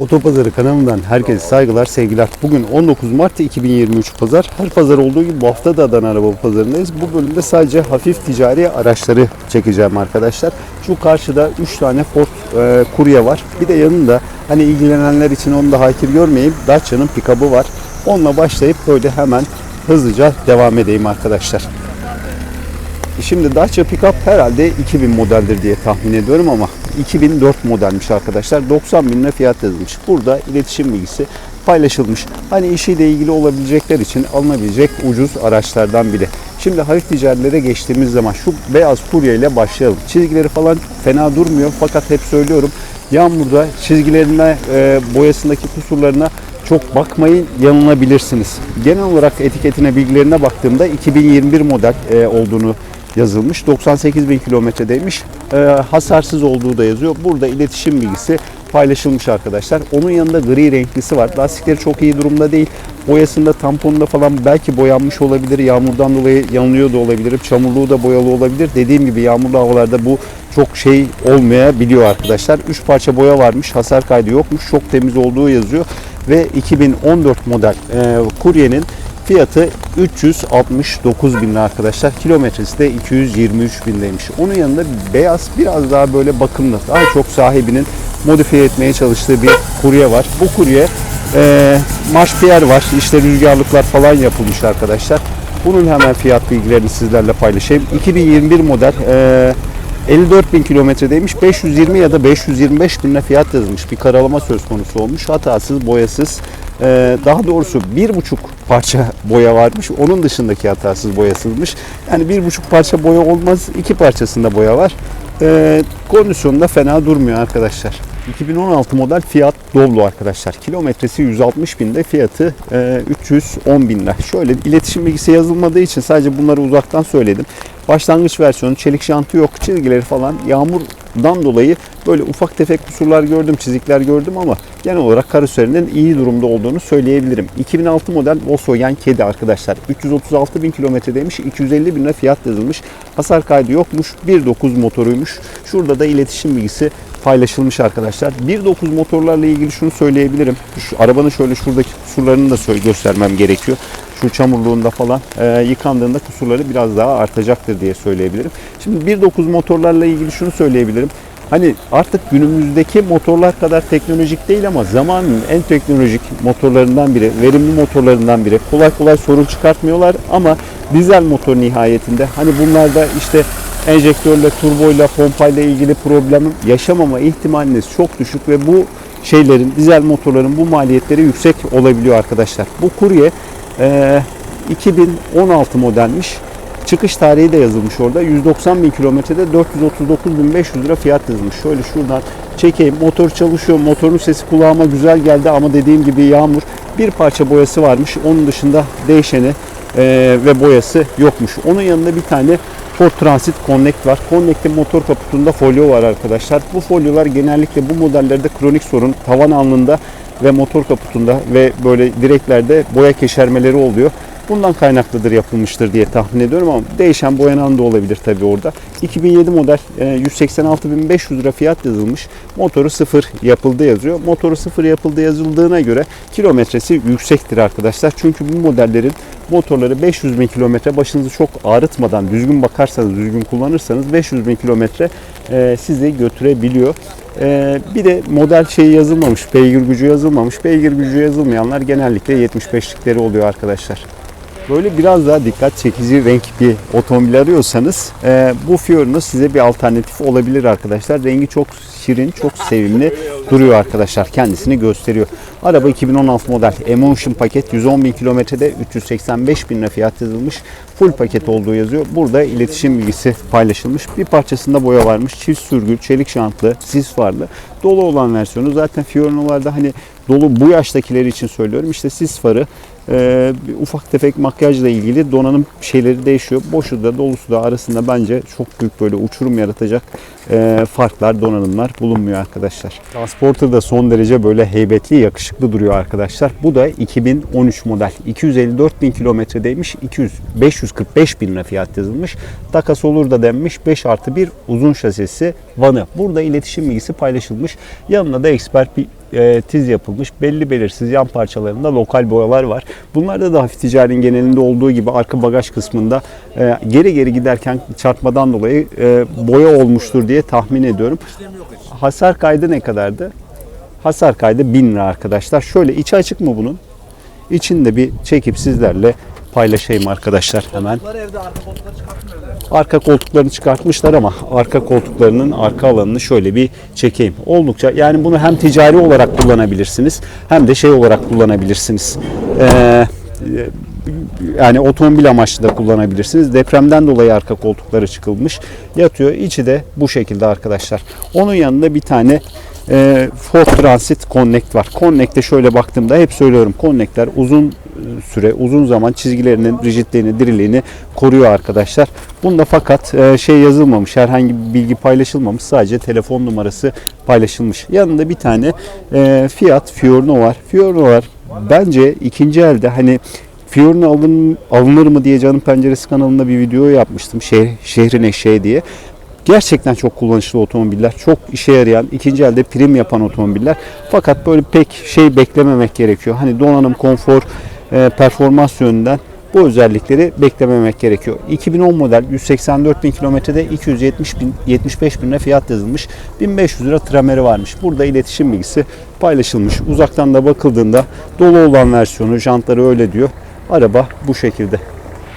Otopazarı kanalından herkese saygılar, sevgiler. Bugün 19 Mart 2023 Pazar. Her pazar olduğu gibi bu hafta da Adana Araba Pazarı'ndayız. Bu bölümde sadece hafif ticari araçları çekeceğim arkadaşlar. Şu karşıda 3 tane Ford e, Kuria var. Bir de yanında hani ilgilenenler için onu da hakir görmeyeyim. Dacia'nın pick-up'ı var. Onunla başlayıp böyle hemen hızlıca devam edeyim arkadaşlar. Şimdi Dacia Pickup herhalde 2000 modeldir diye tahmin ediyorum ama 2004 modelmiş arkadaşlar. 90 bin lira fiyat yazılmış. Burada iletişim bilgisi paylaşılmış. Hani işiyle ilgili olabilecekler için alınabilecek ucuz araçlardan biri. Şimdi hafif ticarilere geçtiğimiz zaman şu beyaz kurye ile başlayalım. Çizgileri falan fena durmuyor fakat hep söylüyorum yağmurda çizgilerine, e, boyasındaki kusurlarına çok bakmayın yanılabilirsiniz. Genel olarak etiketine bilgilerine baktığımda 2021 model e, olduğunu yazılmış. 98 bin kilometredeymiş. E, hasarsız olduğu da yazıyor. Burada iletişim bilgisi paylaşılmış arkadaşlar. Onun yanında gri renklisi var. Lastikleri çok iyi durumda değil. Boyasında, tamponunda falan belki boyanmış olabilir. Yağmurdan dolayı yanılıyor da olabilir. Çamurluğu da boyalı olabilir. Dediğim gibi yağmurlu havalarda bu çok şey olmayabiliyor arkadaşlar. 3 parça boya varmış. Hasar kaydı yokmuş. Çok temiz olduğu yazıyor. Ve 2014 model e, kuryenin Fiyatı 369 bin arkadaşlar. Kilometresi de 223 bindeymiş. Onun yanında beyaz biraz daha böyle bakımlı. Daha çok sahibinin modifiye etmeye çalıştığı bir kurye var. Bu kurye e, marşpiyer var. İşte rüzgarlıklar falan yapılmış arkadaşlar. Bunun hemen fiyat bilgilerini sizlerle paylaşayım. 2021 model e, 54 bin kilometredeymiş. 520 ya da 525 bin lira fiyat yazılmış. Bir karalama söz konusu olmuş. Hatasız, boyasız. Ee, daha doğrusu bir buçuk parça boya varmış. Onun dışındaki hatasız boyasızmış. Yani bir buçuk parça boya olmaz. iki parçasında boya var. Ee, kondisyonda fena durmuyor arkadaşlar. 2016 model Fiat Doblo arkadaşlar. Kilometresi 160 binde fiyatı e, 310 bin lira. Şöyle iletişim bilgisi yazılmadığı için sadece bunları uzaktan söyledim. Başlangıç versiyonu çelik jantı yok. Çizgileri falan yağmurdan dolayı böyle ufak tefek kusurlar gördüm, çizikler gördüm ama genel olarak karoserinin iyi durumda olduğunu söyleyebilirim. 2006 model Volkswagen Kedi arkadaşlar. 336 bin kilometredeymiş. 250 bin fiyat yazılmış. Hasar kaydı yokmuş. 1.9 motoruymuş. Şurada da iletişim bilgisi paylaşılmış arkadaşlar. 1.9 motorlarla ilgili şunu söyleyebilirim. Şu arabanın şöyle şuradaki kusurlarını da göstermem gerekiyor. Şu çamurluğunda falan e, yıkandığında kusurları biraz daha artacaktır diye söyleyebilirim. Şimdi 1.9 motorlarla ilgili şunu söyleyebilirim. Hani artık günümüzdeki motorlar kadar teknolojik değil ama zamanın en teknolojik motorlarından biri, verimli motorlarından biri. Kolay kolay sorun çıkartmıyorlar ama dizel motor nihayetinde hani bunlarda işte enjektörle, turboyla, pompayla ilgili problem yaşamama ihtimaliniz çok düşük ve bu şeylerin, dizel motorların bu maliyetleri yüksek olabiliyor arkadaşlar. Bu kurye e, 2016 modelmiş. Çıkış tarihi de yazılmış orada. 190 bin kilometrede 439.500 lira fiyat yazılmış. Şöyle şuradan çekeyim. Motor çalışıyor. Motorun sesi kulağıma güzel geldi ama dediğim gibi yağmur. Bir parça boyası varmış. Onun dışında değişeni e, ve boyası yokmuş. Onun yanında bir tane Ford Transit Connect var. Connect'in motor kaputunda folyo var arkadaşlar. Bu folyolar genellikle bu modellerde kronik sorun tavan alnında ve motor kaputunda ve böyle direklerde boya keşermeleri oluyor. Bundan kaynaklıdır yapılmıştır diye tahmin ediyorum ama değişen boyanan da olabilir tabi orada. 2007 model e, 186.500 lira fiyat yazılmış. Motoru sıfır yapıldı yazıyor. Motoru sıfır yapıldı yazıldığına göre kilometresi yüksektir arkadaşlar. Çünkü bu modellerin motorları 500 bin kilometre başınızı çok ağrıtmadan düzgün bakarsanız, düzgün kullanırsanız 500 bin kilometre e, sizi götürebiliyor. E, bir de model şeyi yazılmamış, beygir gücü yazılmamış. Beygir gücü yazılmayanlar genellikle 75'likleri oluyor arkadaşlar. Böyle biraz daha dikkat çekici renk bir otomobil arıyorsanız e, bu Fiorino size bir alternatif olabilir arkadaşlar. Rengi çok şirin, çok sevimli duruyor arkadaşlar. Kendisini gösteriyor. Araba 2016 model Emotion paket 110 bin kilometrede 385 bin fiyat yazılmış. Full paket olduğu yazıyor. Burada iletişim bilgisi paylaşılmış. Bir parçasında boya varmış. Çift sürgü, çelik jantlı, sis farlı. Dolu olan versiyonu zaten Fiorino'larda hani dolu bu yaştakiler için söylüyorum. İşte sis farı, e, bir ufak tefek makyajla ilgili donanım şeyleri değişiyor. Boşu da dolusu da arasında bence çok büyük böyle uçurum yaratacak e, farklar, donanımlar bulunmuyor arkadaşlar. Transporter da son derece böyle heybetli, yakışıklı duruyor arkadaşlar. Bu da 2013 model. 254 bin kilometredeymiş. 200, 545 bin lira fiyat yazılmış. Takas olur da denmiş. 5 artı 1 uzun şasisi vanı. Burada iletişim bilgisi paylaşılmış. Yanına da expert bir e, tiz yapılmış belli belirsiz yan parçalarında lokal boyalar var. Bunlarda da hafif ticaretin genelinde olduğu gibi arka bagaj kısmında e, geri geri giderken çarpmadan dolayı e, boya olmuştur diye tahmin ediyorum. Hasar kaydı ne kadardı? Hasar kaydı 1000 lira arkadaşlar. Şöyle içi açık mı bunun? İçinde bir çekip sizlerle paylaşayım arkadaşlar hemen. Arka koltuklarını çıkartmışlar ama arka koltuklarının arka alanını şöyle bir çekeyim. Oldukça yani bunu hem ticari olarak kullanabilirsiniz hem de şey olarak kullanabilirsiniz. Ee, yani otomobil amaçlı da kullanabilirsiniz. Depremden dolayı arka koltukları çıkılmış. Yatıyor. İçi de bu şekilde arkadaşlar. Onun yanında bir tane e, Ford Transit Connect var. Connect'e şöyle baktığımda hep söylüyorum. Connect'ler uzun süre, uzun zaman çizgilerinin rigidliğini, diriliğini koruyor arkadaşlar. Bunda fakat e, şey yazılmamış, herhangi bir bilgi paylaşılmamış. Sadece telefon numarası paylaşılmış. Yanında bir tane e, Fiat Fiorino var. Fiorino var. Bence ikinci elde hani Fiorino alın, alınır mı diye Canım Penceresi kanalında bir video yapmıştım. Şeh, şehrin eşeği diye. Gerçekten çok kullanışlı otomobiller. Çok işe yarayan, ikinci elde prim yapan otomobiller. Fakat böyle pek şey beklememek gerekiyor. Hani donanım, konfor, performans yönünden bu özellikleri beklememek gerekiyor. 2010 model 184 bin kilometrede 270 bin, 75 bin lira fiyat yazılmış. 1500 lira trameri varmış. Burada iletişim bilgisi paylaşılmış. Uzaktan da bakıldığında dolu olan versiyonu, jantları öyle diyor. Araba bu şekilde.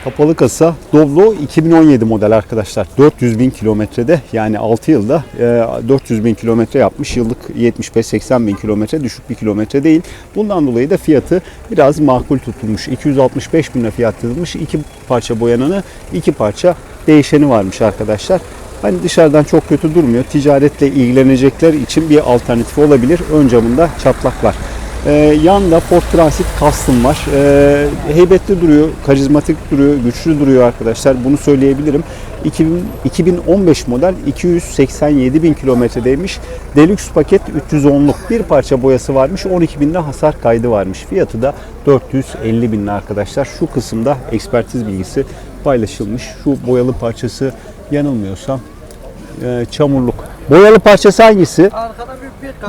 Kapalı kasa Doblo 2017 model arkadaşlar. 400 bin kilometrede yani 6 yılda e, 400 bin kilometre yapmış. Yıllık 75-80 bin kilometre düşük bir kilometre değil. Bundan dolayı da fiyatı biraz makul tutulmuş. 265 bin fiyat yazılmış. İki parça boyananı, iki parça değişeni varmış arkadaşlar. Hani dışarıdan çok kötü durmuyor. Ticaretle ilgilenecekler için bir alternatif olabilir. Ön camında çatlak var. Ee, yanında Ford Transit Custom var. Ee, heybetli duruyor, karizmatik duruyor, güçlü duruyor arkadaşlar. Bunu söyleyebilirim. 2000, 2015 model 287 bin kilometredeymiş. Deluxe paket 310'luk bir parça boyası varmış. 12 bin lira hasar kaydı varmış. Fiyatı da 450 bin arkadaşlar. Şu kısımda ekspertiz bilgisi paylaşılmış. Şu boyalı parçası yanılmıyorsam e, çamurluk. Boyalı parçası hangisi? Arkada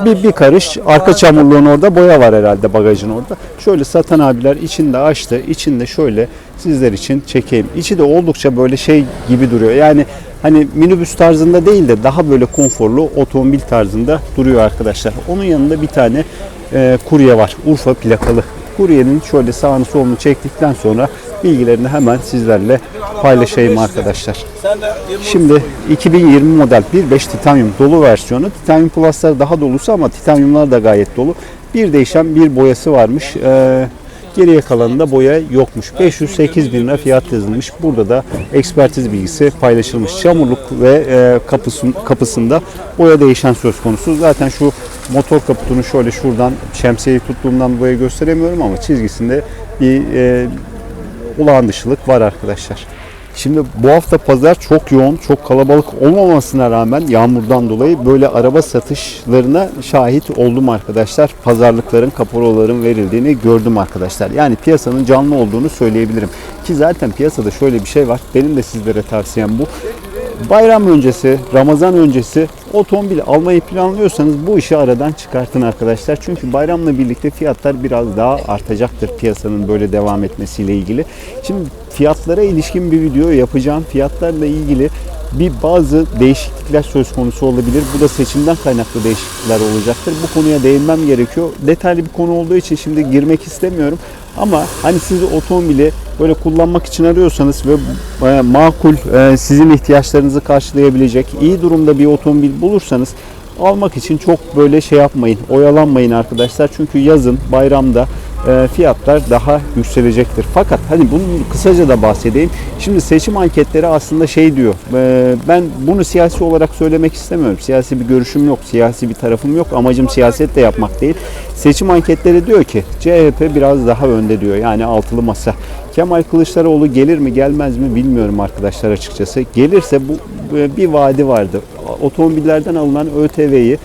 bir bir karış. Arka çamurluğun orada boya var herhalde bagajın orada. Şöyle satan abiler içinde açtı. İçinde şöyle sizler için çekeyim. İçi de oldukça böyle şey gibi duruyor. Yani hani minibüs tarzında değil de daha böyle konforlu otomobil tarzında duruyor arkadaşlar. Onun yanında bir tane e, kurye var. Urfa plakalı. Kuryenin şöyle sağını solunu çektikten sonra bilgilerini hemen sizlerle paylaşayım arkadaşlar. Şimdi 2020 model 1.5 titanyum dolu versiyonu. Titanyum Plus'lar daha dolusu ama titanyumlar da gayet dolu. Bir değişen bir boyası varmış. Ee, geriye kalanında boya yokmuş. 508 bin lira fiyat yazılmış. Burada da ekspertiz bilgisi paylaşılmış. Çamurluk ve e, kapısın, kapısında boya değişen söz konusu. Zaten şu motor kaputunu şöyle şuradan şemsiyeyi tuttuğumdan dolayı gösteremiyorum ama çizgisinde bir e, olağan dışılık var arkadaşlar. Şimdi bu hafta pazar çok yoğun, çok kalabalık olmamasına rağmen yağmurdan dolayı böyle araba satışlarına şahit oldum arkadaşlar. Pazarlıkların, kaparoların verildiğini gördüm arkadaşlar. Yani piyasanın canlı olduğunu söyleyebilirim. Ki zaten piyasada şöyle bir şey var. Benim de sizlere tavsiyem bu. Bayram öncesi, Ramazan öncesi otomobil almayı planlıyorsanız bu işi aradan çıkartın arkadaşlar. Çünkü bayramla birlikte fiyatlar biraz daha artacaktır piyasanın böyle devam etmesiyle ilgili. Şimdi fiyatlara ilişkin bir video yapacağım. Fiyatlarla ilgili bir bazı değişiklikler söz konusu olabilir. Bu da seçimden kaynaklı değişiklikler olacaktır. Bu konuya değinmem gerekiyor. Detaylı bir konu olduğu için şimdi girmek istemiyorum. Ama hani siz otomobili böyle kullanmak için arıyorsanız ve e, makul e, sizin ihtiyaçlarınızı karşılayabilecek iyi durumda bir otomobil bulursanız almak için çok böyle şey yapmayın, oyalanmayın arkadaşlar. Çünkü yazın, bayramda fiyatlar daha yükselecektir. Fakat hani bunun kısaca da bahsedeyim. Şimdi seçim anketleri aslında şey diyor. e, ben bunu siyasi olarak söylemek istemiyorum. Siyasi bir görüşüm yok, siyasi bir tarafım yok. Amacım siyaset de yapmak değil. Seçim anketleri diyor ki CHP biraz daha önde diyor. Yani altılı masa. Kemal Kılıçdaroğlu gelir mi gelmez mi bilmiyorum arkadaşlar açıkçası. Gelirse bu e, bir vaadi vardı. Otomobillerden alınan ÖTV'yi e,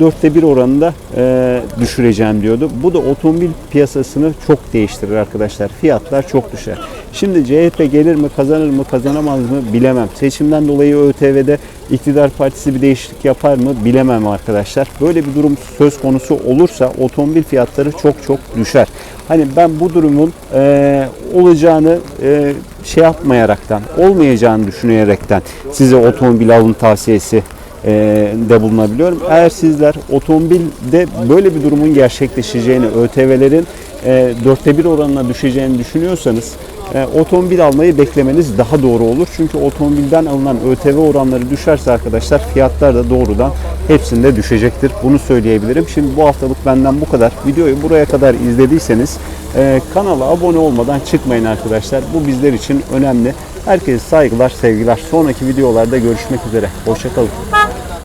dörtte bir oranında e, düşüreceğim diyordu. Bu da otomobil piyasasını çok değiştirir arkadaşlar. Fiyatlar çok düşer. Şimdi CHP gelir mi, kazanır mı, kazanamaz mı bilemem. Seçimden dolayı ÖTV'de iktidar partisi bir değişiklik yapar mı bilemem arkadaşlar. Böyle bir durum söz konusu olursa otomobil fiyatları çok çok düşer. Hani ben bu durumun e, olacağını e, şey yapmayaraktan, olmayacağını düşünerekten size otomobil alım tavsiyesi e, de bulunabiliyorum. Eğer sizler otomobilde böyle bir durumun gerçekleşeceğini, ÖTV'lerin e, dörtte bir oranına düşeceğini düşünüyorsanız e, otomobil almayı beklemeniz daha doğru olur. Çünkü otomobilden alınan ÖTV oranları düşerse arkadaşlar fiyatlar da doğrudan hepsinde düşecektir. Bunu söyleyebilirim. Şimdi bu haftalık benden bu kadar. Videoyu buraya kadar izlediyseniz e, kanala abone olmadan çıkmayın arkadaşlar. Bu bizler için önemli. Herkese saygılar, sevgiler. Sonraki videolarda görüşmek üzere. Hoşçakalın.